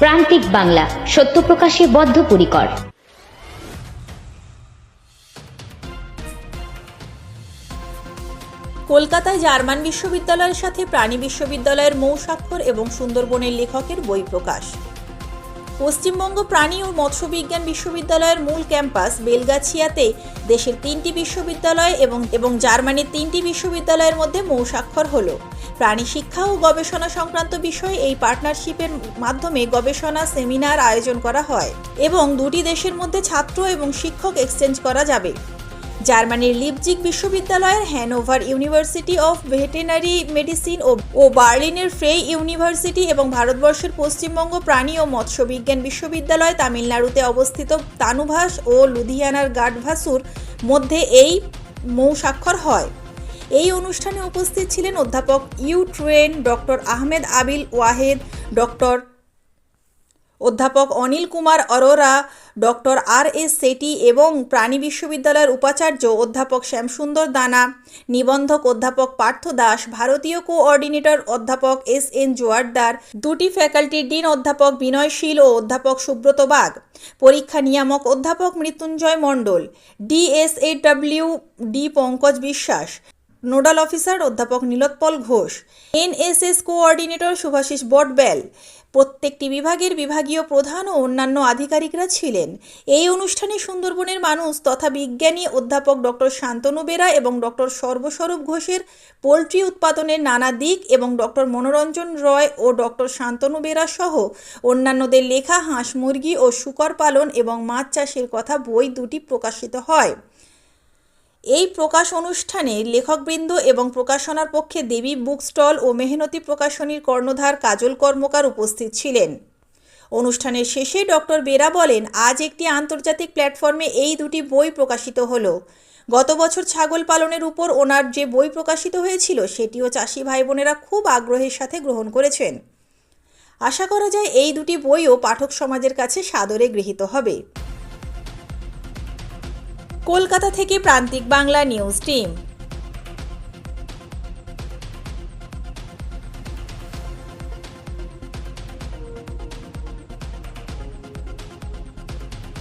প্রান্তিক বাংলা, সত্য প্রকাশে বদ্ধপরিকর। কলকাতায় জার্মান বিশ্ববিদ্যালয়ের সাথে প্রাণী বিশ্ববিদ্যালয়ের মৌ স্বাক্ষর এবং সুন্দরবনের লেখকের বই প্রকাশ। পশ্চিমবঙ্গ প্রাণী ও মৎস্য বিজ্ঞান বিশ্ববিদ্যালয়ের মূল ক্যাম্পাস বেলগাছিয়াতে দেশের তিনটি বিশ্ববিদ্যালয় এবং এবং জার্মানির তিনটি বিশ্ববিদ্যালয়ের মধ্যে মৌ হল হলো। প্রাণী শিক্ষা ও গবেষণা সংক্রান্ত বিষয়ে এই পার্টনারশিপের মাধ্যমে গবেষণা সেমিনার আয়োজন করা হয় এবং দুটি দেশের মধ্যে ছাত্র এবং শিক্ষক এক্সচেঞ্জ করা যাবে। জার্মানির লিপজিক বিশ্ববিদ্যালয়ের Hanover University of Veterinary Medicine ও বার্লিনের ফ্রে ইউনিভার্সিটি এবং ভারতবর্ষের পশ্চিমবঙ্গ প্রাণী ও মৎস্য বিজ্ঞান বিশ্ববিদ্যালয় তামিলনাড়ুতে অবস্থিত তানুভাস ও লুধিয়ানার গাডভাসুর মধ্যে এই মৌ স্বাক্ষর হয়। এই অনুষ্ঠানে উপস্থিত ছিলেন অধ্যাপক ইউ ট্রেন ডক্টর আহমেদ আবিল ওয়াহেদ, ডক্টর অধ্যাপক Anil Kumar Arora, doctor R S Sethi এবং প্রাণী বিশ্ববিদ্যালয়ের উপাচার্য অধ্যাপক শ্যামসুন্দর দানা, নিবন্ধক অধ্যাপক পার্থ দাস, ভারতীয় কোঅর্ডিনেটর অধ্যাপক এস এন জোয়ারদার, দুটি ফ্যাকাল্টির ডিন অধ্যাপক বিনয়শীল ও অধ্যাপক সুব্রত বাগ, পরীক্ষা নিয়ামক অধ্যাপক Mrityunjoy Mondal DSAW D Pankaj Biswas nodal officer অধ্যাপক নীলোৎপল ঘোষ, এনএসএস কোঅর্ডিনেটর শুভাশিস বটবেল, প্রত্যেকটি বিভাগের বিভাগীয় প্রধান ও অন্যান্য আধিকারিকরা ছিলেন। এই অনুষ্ঠানে সুন্দরবনের মানুষ তথা বিজ্ঞানী অধ্যাপক ডক্টর শান্তনু বেরা এবং ডক্টর সর্বস্বরূপ ঘোষের পোলট্রি উৎপাদনের নানা দিক এবং ডক্টর মনোরঞ্জন রয় ও ডক্টর শান্তনু বেরা সহ অন্যান্যদের লেখা হাঁস মুরগি ও শুকর পালন এবং মাছ চাষের কথা বই দুটি প্রকাশিত হয়। এই প্রকাশ অনুষ্ঠানে লেখকবৃন্দ এবং প্রকাশনার পক্ষে দেবী বুক স্টল ও মেহনতি প্রকাশনীর কর্ণধার কাজল কর্মকার উপস্থিত ছিলেন। অনুষ্ঠানের শেষে ডক্টর বেরা বলেন, আজ একটি আন্তর্জাতিক প্ল্যাটফর্মে এই দুটি বই প্রকাশিত হলো। গত বছর ছাগল পালনের উপর ওনার যে বই প্রকাশিত হয়েছিল, সেটিও চাষি ভাই বোনেরা খুব আগ্রহের সাথে গ্রহণ করেছেন। আশা করা যায়, এই দুটি বইও পাঠক সমাজের কাছে সাদরে গৃহীত হবে। কলকাতা থেকে প্রান্তিক বাংলা নিউজ টিম।